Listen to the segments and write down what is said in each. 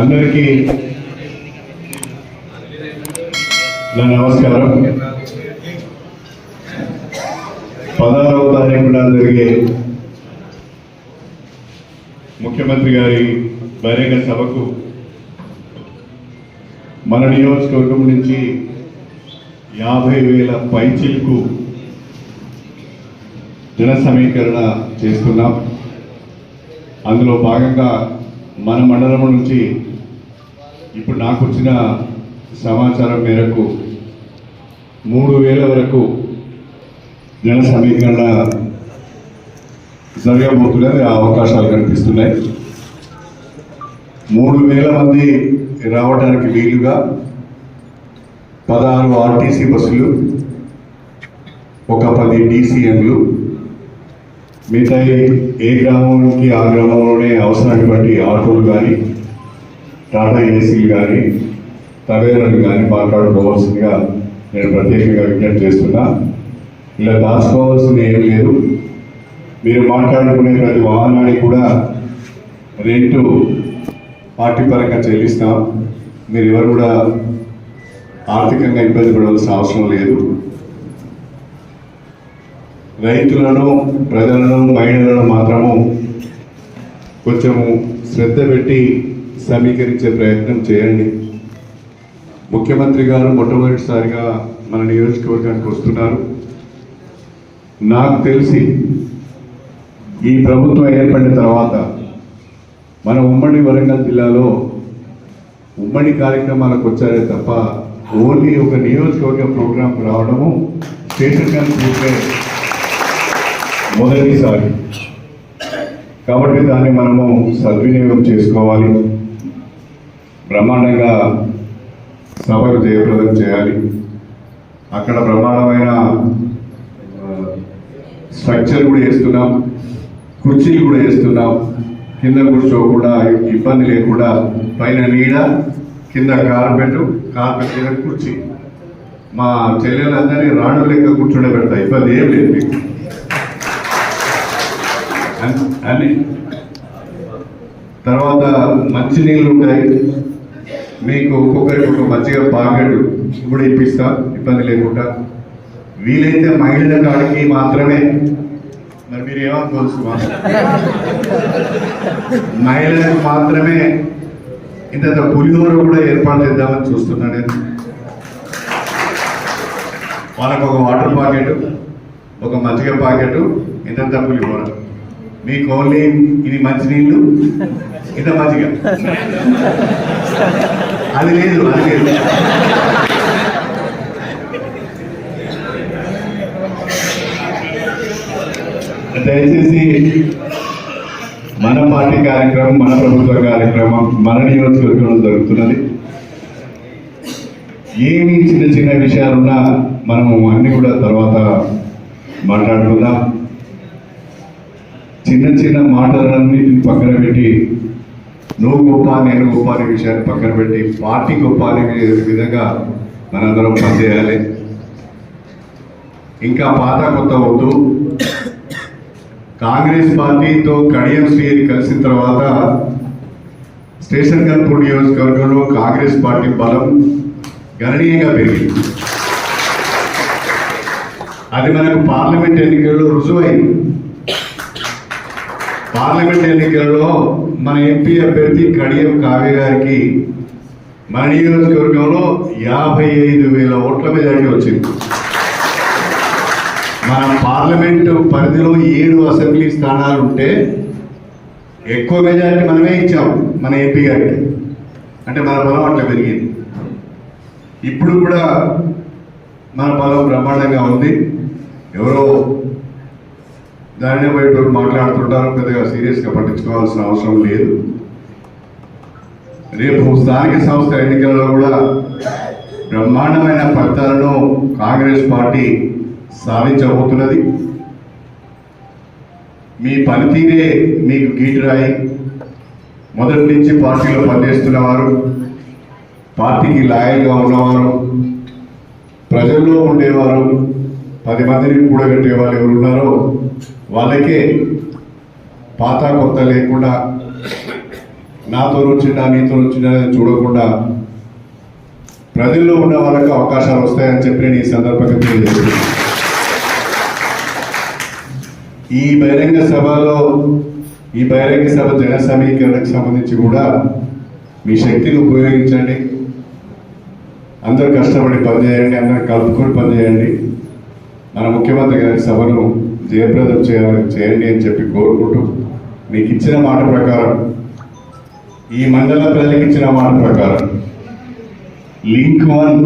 అందరికీ నా నమస్కారం. పదహారవ తారీఖున జరిగే ముఖ్యమంత్రి గారి బహిరంగ సభకు మన నియోజకవర్గం నుంచి యాభై వేల పైచిల్కు జన సమీకరణ చేస్తున్నాం. అందులో భాగంగా మన మండలం నుంచి ఇప్పుడు నాకు వచ్చిన సమాచారం మేరకు మూడు వేల వరకు జన సమీకరణ జరగబోతున్నది ఆ అవకాశాలు కనిపిస్తున్నాయి. మూడు వేల మంది రావడానికి వీలుగా పదహారు ఆర్టీసీ బస్సులు ఒక పది డీసీఎంలు మిగతా ఏ గ్రామానికి ఆ గ్రామంలోనే అవసరాన్ని బట్టి ఆటోలు కానీ టాటా ఏసీలు కానీ తవేరాలు కానీ మాట్లాడుకోవాల్సిందిగా నేను ప్రత్యేకంగా విజ్ఞప్తి చేస్తున్నా. ఇలా దాచుకోవాల్సింది ఏం లేదు. మీరు మాట్లాడుకునే ప్రతి వాహనానికి కూడా రెంటు పార్టీ పరంగా చెల్లిస్తాం. మీరు ఎవరు కూడా ఆర్థికంగా ఇబ్బంది పడవలసిన అవసరం లేదు. రైతులను ప్రజలను మహిళలను మాత్రము కొంచెము శ్రద్ధ పెట్టి సమీకరించే ప్రయత్నం చేయండి. ముఖ్యమంత్రి గారు మొట్టమొదటిసారిగా మన నియోజకవర్గానికి వస్తున్నారు. నాకు తెలిసి ఈ ప్రభుత్వం ఏర్పడిన తర్వాత మన ఉమ్మడి వరంగల్ జిల్లాలో ఉమ్మడి కార్యక్రమాలకు వచ్చారే తప్ప ఓన్లీ ఒక నియోజకవర్గ ప్రోగ్రాం రావడము స్టేషన్ కానీ మొదటిసారి. కాబట్టి దాన్ని మనము సద్వినియోగం చేసుకోవాలి. బ్రహ్మాండంగా సభకు జయప్రదం చేయాలి. అక్కడ బ్రహ్మాండమైన స్ట్రక్చర్ కూడా వేస్తున్నాం కుర్చీలు కూడా వేస్తున్నాం కింద కూర్చోకుండా ఇబ్బంది లేకుండా పైన నీడ కింద కార్పెట్ కార్పెట్ కింద కుర్చీ. మా చెల్లెలందరినీ రాడు లెక్క కూర్చుండే పెడతా ఇబ్బంది ఏం లేదు మీకు. అన్ని తర్వాత మంచి నీళ్ళు ఉంటాయి. మీకు ఒక్కొక్కరికి ఒక మంచిగా పాకెట్ కూడా ఇప్పిస్తా ఇబ్బంది లేకుండా. వీలైతే మహిళల కాడికి మాత్రమే. మరి మీరు ఏమనుకోవచ్చు మహిళలకు మాత్రమే ఇంత పులిహోర కూడా ఏర్పాటు చేద్దామని చూస్తున్నా నేను. వాళ్ళకు ఒక వాటర్ ప్యాకెట్ ఒక మజ్జిగ ప్యాకెట్ ఇంత పులిహోర. మీకు ఓన్లీ ఇది మంచినీళ్ళు ఇంత మజ్జిగ అది లేదు అది లేదు. దయచేసి మన పార్టీ కార్యక్రమం మన ప్రభుత్వ కార్యక్రమం మన నియోజకవర్గంలో జరుగుతున్నది. ఏమి చిన్న చిన్న విషయాలున్నా మనము అన్ని కూడా తర్వాత మాట్లాడుకుందాం. చిన్న చిన్న మాటలన్నిటిని పక్కన పెట్టి నువ్వు గొప్ప నేను గొప్ప అనే విషయాన్ని పక్కన పెట్టి పార్టీ గొప్ప అనే విధంగా మనందరం పనిచేయాలి. ఇంకా పాత కొత్త వద్దు. కాంగ్రెస్ పార్టీతో కడియం శ్రీ కలిసిన తర్వాత స్టేషన్ కన్పూర్ నియోజకవర్గంలో కాంగ్రెస్ పార్టీ బలం గణనీయంగా పెరిగింది. అది మనకు పార్లమెంట్ ఎన్నికల్లో రుజువైంది. పార్లమెంట్ ఎన్నికల్లో మన ఎంపీ అభ్యర్థి కడియం కావ్య గారికి మన నియోజకవర్గంలో యాభై ఐదు వేల ఓట్ల మెజారిటీ వచ్చింది. మన పార్లమెంటు పరిధిలో ఏడు అసెంబ్లీ స్థానాలు ఉంటే ఎక్కువ మెజారిటీ మనమే ఇచ్చాం మన ఎంపీ గారికి. అంటే మన బలం అట్లా పెరిగింది. ఇప్పుడు కూడా మన బలం బ్రహ్మాండంగా ఉంది. ఎవరో దానినే బయట మాట్లాడుతుంటారు పెద్దగా సీరియస్గా పట్టించుకోవాల్సిన అవసరం లేదు. రేపు స్థానిక సంస్థ ఎన్నికలలో కూడా బ్రహ్మాండమైన ఫలితాలను కాంగ్రెస్ పార్టీ సాధించబోతున్నది. మీ పనితీరే మీకు గీటురాయి మొదటి నుంచి పార్టీలో పనిచేస్తున్నవారు పార్టీకి లాయల్గా ఉన్నవారు ప్రజల్లో ఉండేవారు పది మందిని కూడగట్టే వాళ్ళు ఎవరు ఉన్నారో వాళ్ళకే పాత కొత్త లేకుండా నాతో వచ్చినా నీతో వచ్చినా చూడకుండా ప్రజల్లో ఉన్న వాళ్ళకి అవకాశాలు వస్తాయని చెప్పి నేను ఈ సందర్భంగా తెలియజేస్తున్నాను. ఈ బహిరంగ సభలో ఈ బహిరంగ సభ జన సమీకరణకు సంబంధించి కూడా మీ శక్తిని ఉపయోగించండి. అందరు కష్టపడి పనిచేయండి అందరు కలుపుకొని పనిచేయండి. మన ముఖ్యమంత్రి గారి సభను జయప్రదం చేయాలని చేయండి అని చెప్పి కోరుకుంటూ మీకు ఇచ్చిన మాట ప్రకారం ఈ మండల ప్రజలకు ఇచ్చిన మాట ప్రకారం లింక్ వన్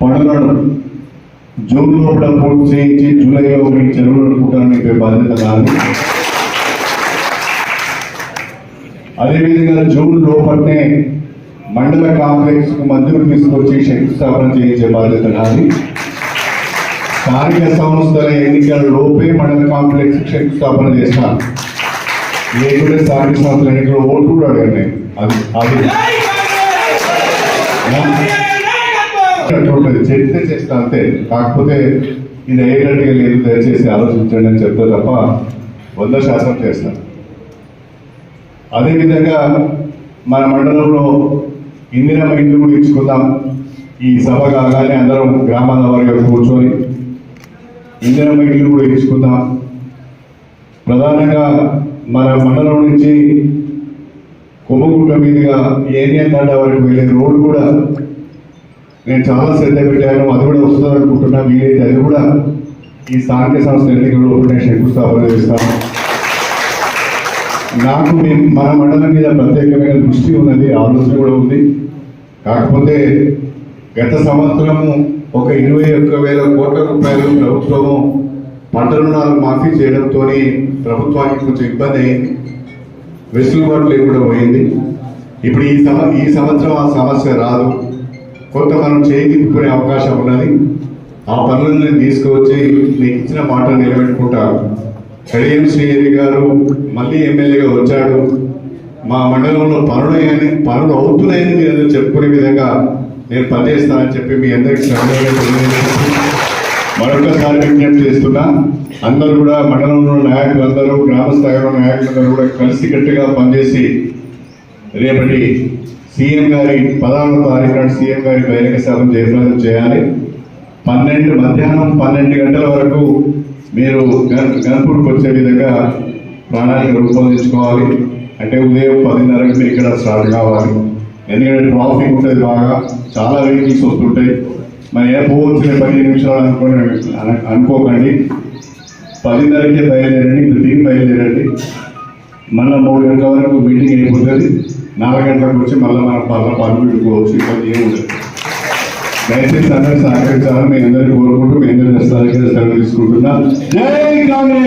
పనులను జూన్ లోపల పూర్తి చేయించి జూలైలో మీ చెరువులు అనుకుంటానికి బాధ్యత కాదు అదేవిధంగా జూన్ లోపలనే మండల కాంప్లెక్స్కు మంజూరు తీసుకొచ్చి శంకుస్థాపన చేయించే బాధ్యత నాది. స్థానిక సంస్థల ఎన్నికల లోపే మండల కాంప్లెక్స్ శంకుస్థాపన చేస్తాను లేకుంటే స్థానిక సంస్థల ఎన్నికల ఓటు కూడా అడగండి అది అది. చెప్తే చేస్తా అంతే. కాకపోతే ఇది అయ్యేటట్టుగా లేదు. దయచేసి ఆలోచించండి అని చెప్తే తప్ప వంద శాతం చేస్తాను అదేవిధంగా మన మండలంలో ఇందిరమ్మ ఇల్లు కూడా ఇచ్చుకుందాం. ఈ సభ కాగానే అందరం గ్రామాల వారిగా కూర్చొని ఇందిరమ్మ ఇల్లు కూడా ఇచ్చుకుందాం ప్రధానంగా మన మండలం నుంచి కొమ్మగుంట మీదుగా ఏనియన్ తండా వరకు వెళ్ళే రోడ్డు కూడా నేను చాలా శ్రద్ధ పెట్టాను. అది కూడా వస్తుంది అనుకుంటున్నా వీలైతే అది కూడా ఈ స్థానిక సంస్థ ఎన్నికల్లో నేను శంకుస్థాపన చేస్తాను. నాకు మన మండలం మీద ప్రత్యేకమైన దృష్టి ఉన్నది ఆలోచన కూడా ఉంది. కాకపోతే గత సంవత్సరము ఒక ఇరవై ఒక్క వేల కోట్ల రూపాయలు ప్రభుత్వము పంట రుణాలు మాఫీ చేయడంతో ప్రభుత్వానికి కొంచెం ఇబ్బంది అయింది వెసులుబాటు లేకుండా పోయింది. ఇప్పుడు ఈ సమ ఈ సంవత్సరం ఆ సమస్య రాదు. కొంత మనం చేయించుకునే అవకాశం ఉన్నది. ఆ పనులను తీసుకువచ్చి నీకు ఇచ్చిన మాట నిలబెట్టుకుంటా. కడియం శ్రీహరి గారు మళ్ళీ ఎమ్మెల్యేగా వచ్చాడు. మా మండలంలో పనులు పనులు అవుతున్నాయని మీరు చెప్పుకునే విధంగా నేను పనిచేస్తానని చెప్పి మీ అందరికీ మరొకసారి విజ్ఞప్తి చేస్తున్నా. అందరూ కూడా మండలంలో నాయకులందరూ గ్రామ స్థాయిలో నాయకులందరూ కూడా కలిసికట్టుగా పనిచేసి రేపటి సీఎం గారి పదహారవ తారీఖు నాడు సీఎం గారి బహిరంగ సభ జయప్రదం చేయాలి. పన్నెండు మధ్యాహ్నం పన్నెండు గంటల వరకు మీరు గన్ గన్పూర్కి వచ్చే విధంగా ప్రణాళిక రూపొందించుకోవాలి. అంటే ఉదయం పదిన్నరకు మీరు ఇక్కడ స్టార్ట్ కావాలి. ఎందుకంటే ట్రాఫిక్ ఉంటుంది బాగా చాలా వెహికల్స్ వస్తుంటాయి. మరి ఏ పోవచ్చు పదిహేను నిమిషాలు అనుకోని అనుకోకండి. పదిన్నరకే బయలుదేరండి ఇప్పుడు బయలుదేరండి. మళ్ళీ మూడు గంటల వరకు మీటింగ్ అయిపోతుంది. నాలుగు గంటలకు వచ్చి మళ్ళీ మన పనుల పనులు పెట్టుకోవచ్చు ఇబ్బంది ఏమి దయచేసి అందరూ సహకరించాలని మీ అందరికీ కోరుకుంటూ మీ అందరి సహకరించాలని తీసుకుంటున్నా. జై కాంగ్రెస్!